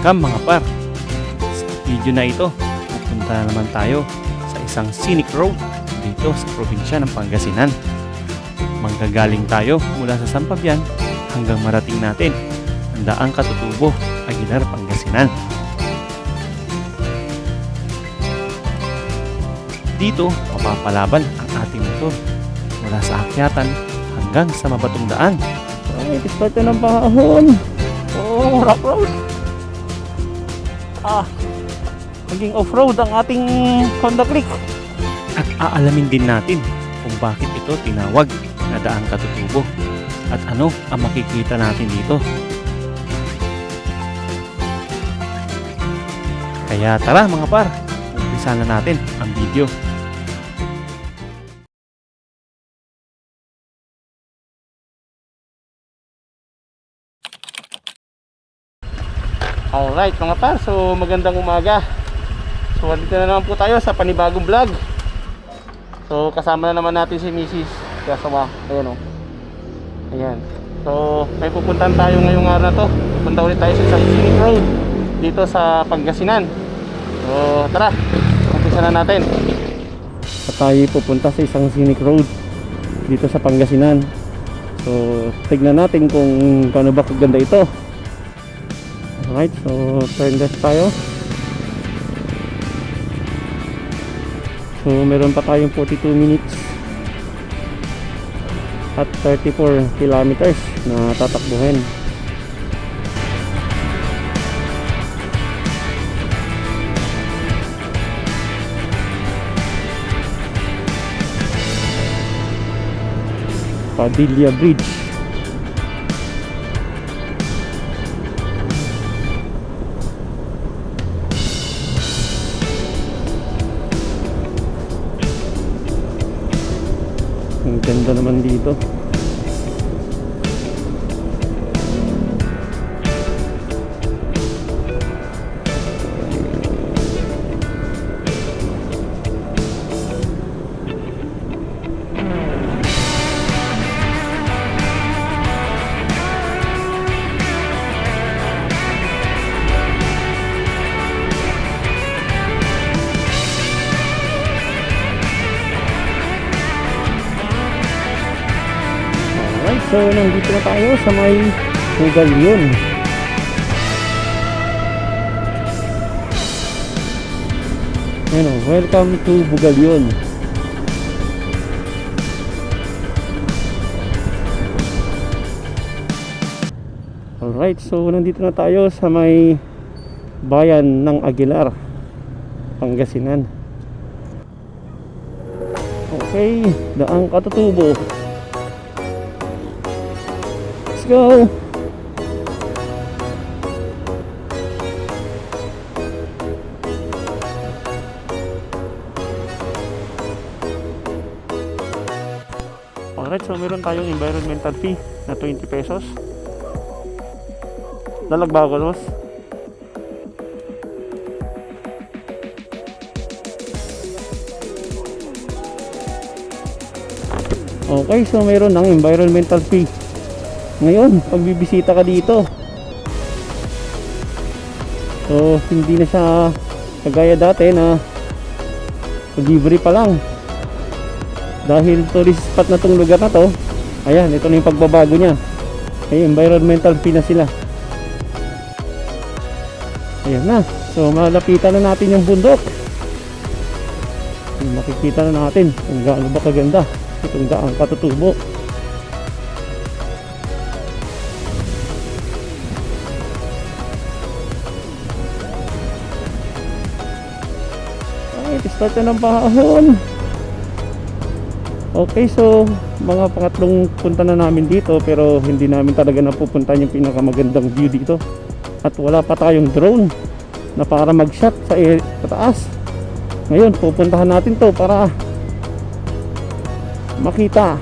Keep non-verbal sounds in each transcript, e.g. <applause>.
Welcome mga par! Sa video na ito, pupunta na naman tayo sa isang scenic road dito sa probinsya ng Pangasinan. Manggagaling tayo mula sa Sampabian hanggang marating natin ang daang katutubo, Aguilar, Pangasinan. Dito, mapapalaban ang ating motor mula sa akyatan hanggang sa mabatong daan. Ay, na ng pahon. Oh, rock road. Ah, maging off-road ang ating Honda Click. At aalamin din natin kung bakit ito tinawag na daang katutubo at ano ang makikita natin dito. Kaya tara mga par, umpisa na natin ang video. Alright mga par, so magandang umaga. So dito na naman po tayo sa panibagong vlog. So kasama na naman natin si Mrs. Kasawa. Ayan o. Ayan. So may pupuntahan tayo ngayong araw na to. Pupunta ulit tayo sa scenic road dito sa Pangasinan. So tara, umpisa na natin. At tayo pupunta sa isang scenic road dito sa Pangasinan. So tignan natin kung paano ba kaganda ito. Alright, so turn left tayo. So meron pa tayong 42 minutes at 34 kilometers na tatakbuhin. Padilla Bridge. Dito. Nandito na tayo sa may Hugalyon. Ayan o, welcome to Bugalyon. Alright, so nandito na tayo sa may bayan ng Aguilar, Pangasinan. Okay, daang katutubo. Go! Alright, so meron tayong environmental fee na 20 pesos. Lalagba ko, boss. Okay, so meron ng environmental fee. Ngayon, pag bibisita ka dito, so hindi na siya kagaya dati na libre pa lang. Dahil tourist spot na tong lugar na to, ayan, ito na yung pagbabago niya. May environmental fee na sila. Ayan na. So malapitan na natin yung bundok. Makikita na natin kung gaano ba kaganda itong daang katutubo. Na ng pahon. Okay, so mga pangatlong punta na namin dito pero hindi namin talaga napupuntahan yung pinakamagandang view dito. At wala pa tayong drone na para mag-shot sa pataas. Ngayon, pupuntahan natin to para makita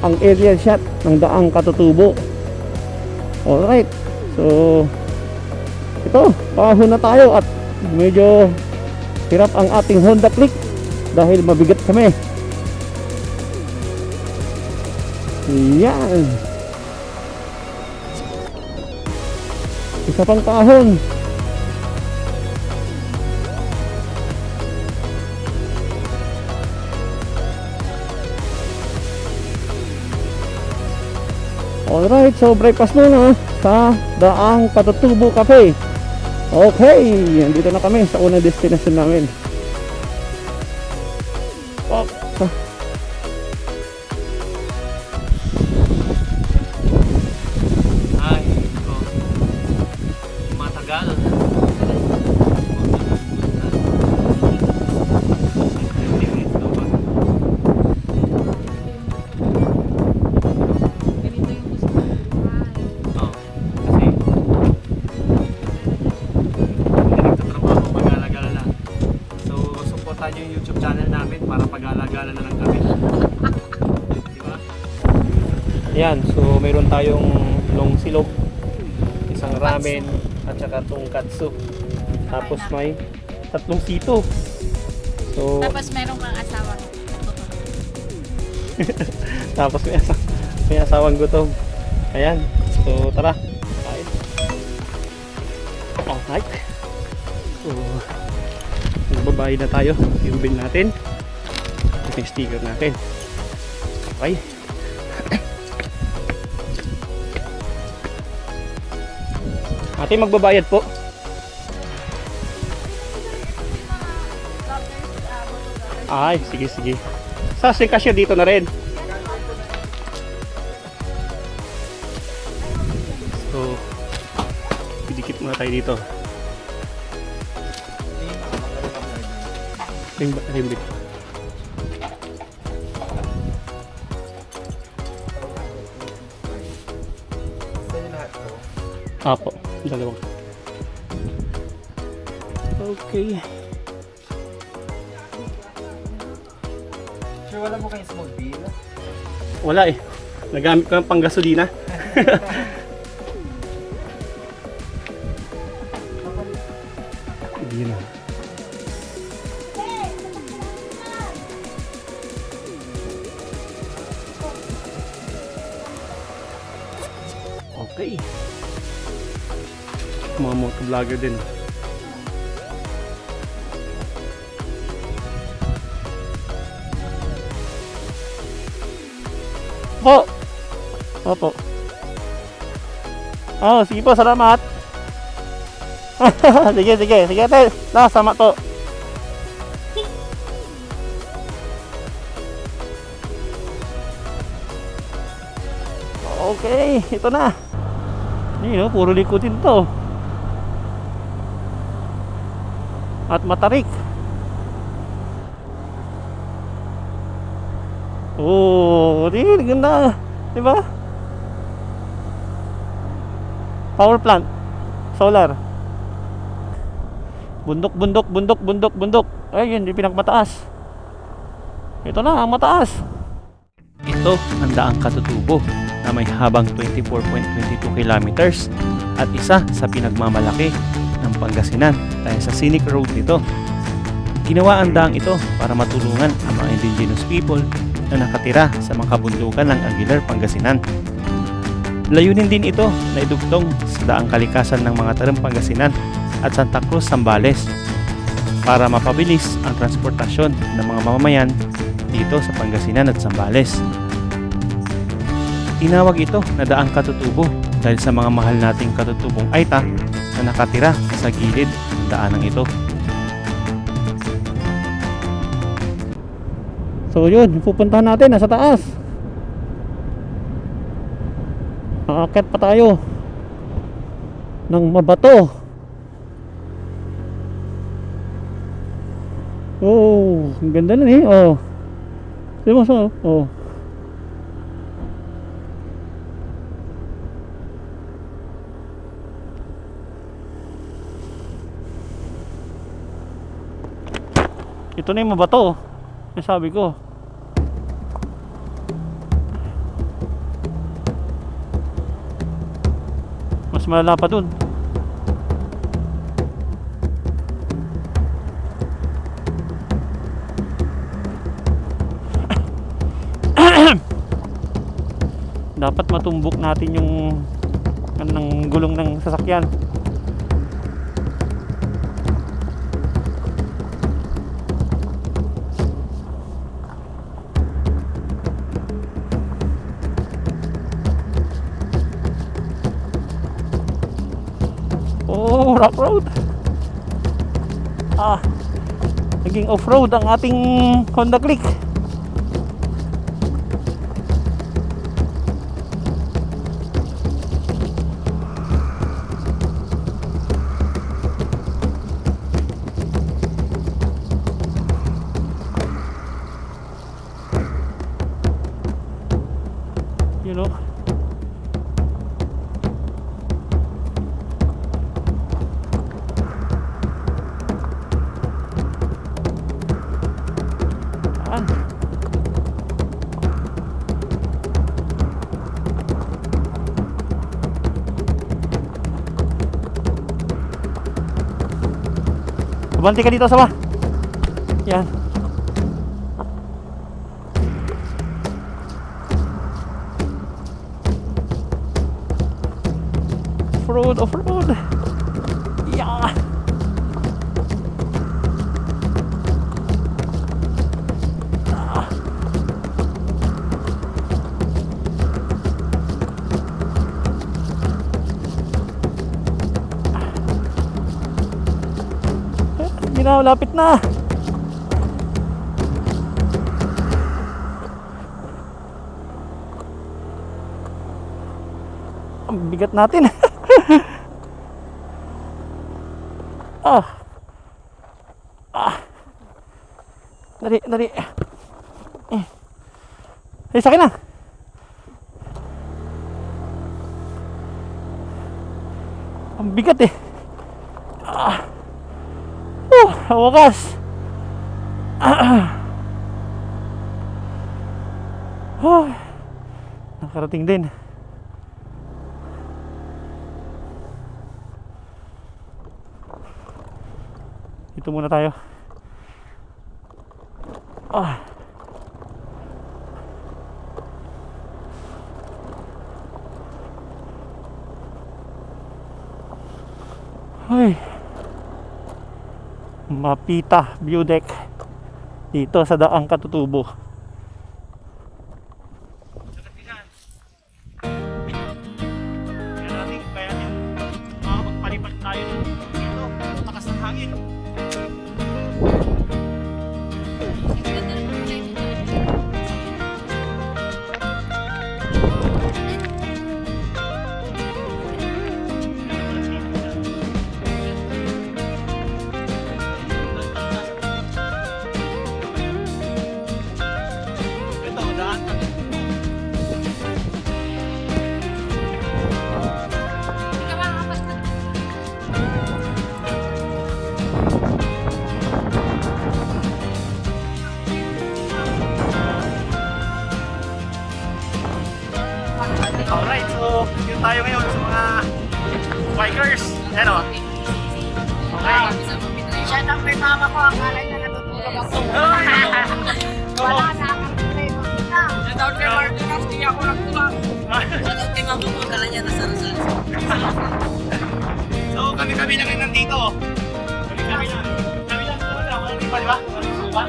ang aerial shot ng daang katutubo. Alright, so ito, pahon na tayo at medyo Tirap ang ating Honda Click dahil mabigat kami. Yan. Isa pang kahon. Alright, so breakfast muna sa Daang Katutubo Cafe. Okay, dito na kami sa unang destination namin. Ramen, at saka tongkatsu. Tapos may tatlong sito. So, Tapos meron kang asawa. <laughs> tapos may, asa may asawang gutom. Ayan, so tara. Kain. Alright. So, magbabayad na tayo. Yung bill natin. Ito yung sticker natin. Okay. Ate, magbabayad po. Ay, sige, sige. Sa si cashier dito na rin. So, pidikit muna tayo dito. Ring, ring bit. Apo, dalawang. Okay. Sure, wala mo kayong small bill? Wala eh. Nagamit ko ng pang gasolina. Hindi na. Okay. Mga motovlogger din. Po. Opo. Oh, sige po, salamat. <laughs> sige, sige, sige, ate. Na, sama to. Okay, ito na. Hindi, no, puro likutin to. At matarik. Oh, di, ganda. Di ba? Power plant. Solar. Bundok, bundok, bundok, bundok, bundok. Ay, yun, di pinakmataas. Ito na, ang mataas. Ito ang daang katutubo na may habang 24.22 kilometers at isa sa pinagmamalaki ng Pangasinan dahil sa scenic road nito. Ginawa ang daang ito para matulungan ang mga indigenous people na nakatira sa mga kabundukan ng Aguilar, Pangasinan. Layunin din ito na idugtong sa daang kalikasan ng mga tarang Pangasinan at Santa Cruz, Zambales para mapabilis ang transportasyon ng mga mamamayan dito sa Pangasinan at Zambales. Tinawag ito na daang katutubo dahil sa mga mahal nating katutubong Aita na nakatira sa gilid ng daanang ito. So yun, pupuntahan natin nasa taas. Aakyat pa tayo ng mabato. Oh, ang ganda na eh. Oh. Di mo so? Oh. Ito na yung mabato. Yung sabi ko. Mas malala pa dun. <coughs> Dapat matumbok natin yung ano ng gulong ng sasakyan. Off-road. Ah, naging off-road ang ating Honda Click. Abante ka dito, Sawa. Yan. Off-road, off-road. Ginaw, lapit na. Ang bigat natin. <laughs> ah. Ah. Dali, dali. Eh. Eh, sa akin na. Ang bigat eh. Ah. Uh, ang wakas. <clears throat> Oh, nakarating din. Dito muna tayo. Ah. Ay. Mapita view deck dito sa Daang Katutubo. Akala niya nasa Rosal. so kami-kami lang yung nandito. Kami-kami lang. Kami lang lang. Walang iba, di ba? Walang iba.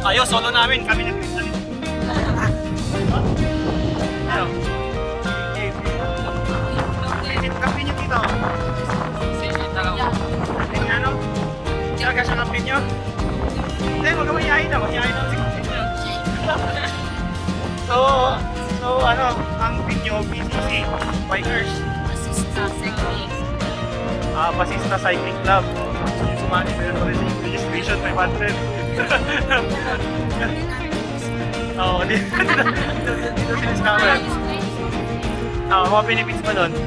Ayos, solo namin. Kami yung nandito. Ano? Kape niyo dito. Yung ano? Talaga siya kape niyo? Hindi, huwag ka mahihayin na. Mahihayin na. So, so ano, ang video BCC, Bikers, Assista, second. ah Basista Cycling Club. So, yung sumali sa ito rin registration 500. Oo, oh, <laughs> dito, dito, dito, dito siniscover. Oo, mga benefits mo nun. <laughs>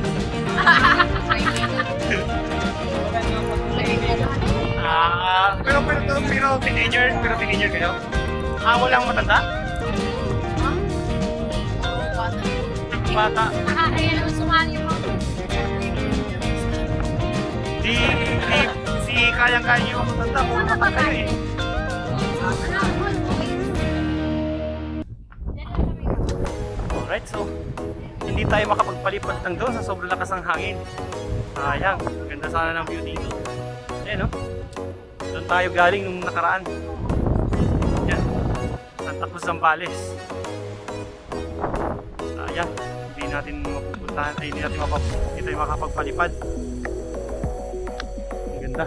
Ah, pero pero pero, pero teenager, pero teenager kayo. Ah, walang matanda? Bata. Ayan ang sumali mo. Di, di, si kayang-kaya yung matanda. Puro kayo eh. Alright, so hindi tayo makapagpalipat ng doon sa sobrang lakas ng hangin. Sayang, ganda sana ng view dito. Ayan no? Doon tayo galing nung nakaraan. Yan, Santa Cruz Zambales. Sayang, natin mapupuntahan, ay hindi natin mapap hindi tayo makapagpalipad. Ganda.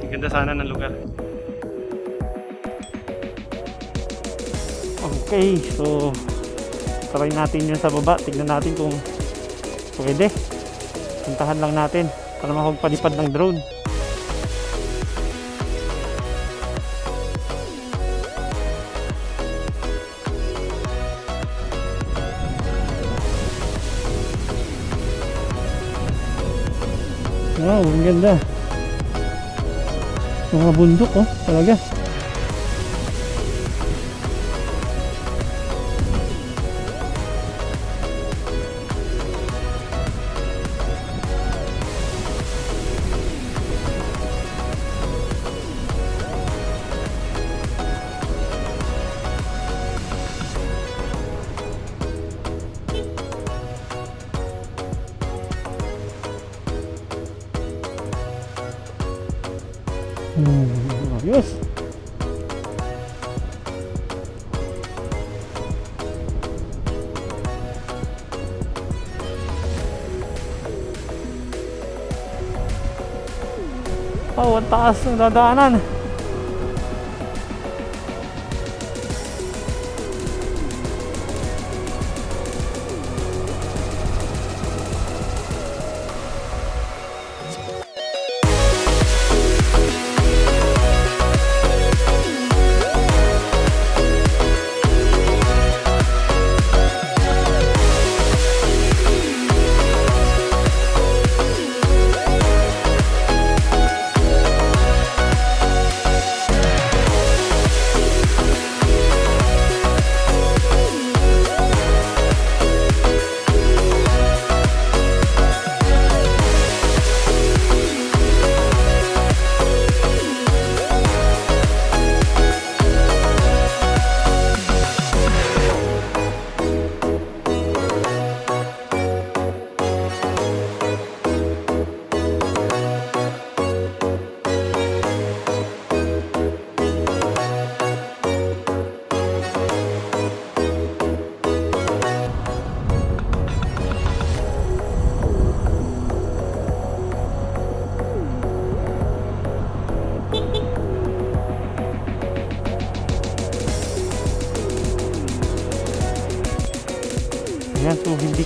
Ang ganda sana ng lugar. Okay, so try natin yun sa baba. Tignan natin kung pwede. Puntahan lang natin para makapagpalipad ng drone. Wow, ang ganda. Mga bundok oh, talaga. Ayos. Oh, ang taas ng dadaanan.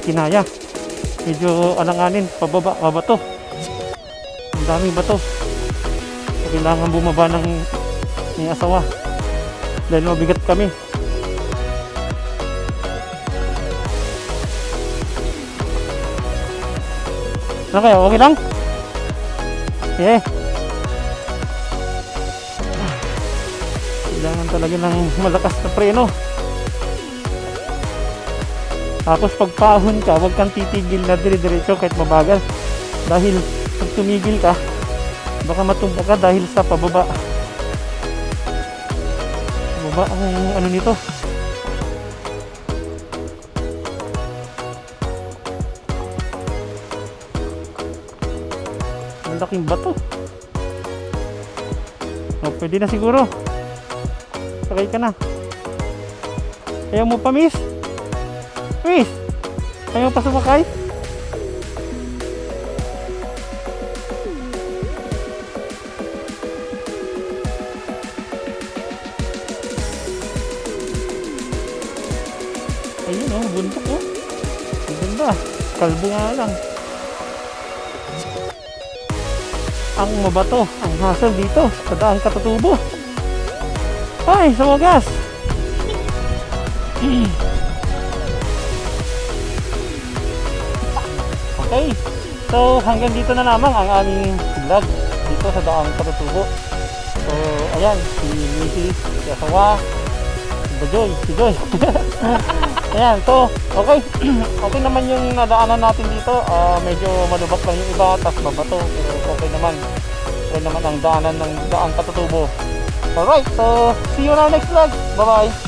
Kinaya. Medyo alanganin, pababa, pabato. Ang daming bato. Kailangan bumaba ng ng asawa. Dahil mabigat kami. Ano kayo? Okay lang? Yeah. Kailangan talaga ng malakas na preno. Tapos pag pahon ka, huwag kang titigil na dire-diretso kahit mabagal. Dahil pag tumigil ka, baka matumba ka dahil sa pababa. Pababa ang ano nito. Ang laking bato. O, pwede na siguro. Sakay ka na. Ayaw mo pa, miss? Miss, ayaw pa sumakay? Ayun oh, bundok oh. Ganda. Kalbo nga lang. Ang mabato, ang hassle dito sa daang katutubo. Ay, sa wagas. <clears throat> Okay. So, hanggang dito na lamang ang aming vlog dito sa Daang Patutubo. So, ayan, si Mrs. si Asawa, si Bajoy, si Joy. <laughs> ayan, so, okay. <clears throat> okay naman yung nadaanan natin dito. Ah, medyo malubak lang yung iba, tas mabato. Pero okay naman. Okay naman ang daanan ng Daang Patutubo. Alright, so, see you on our next vlog. Bye-bye.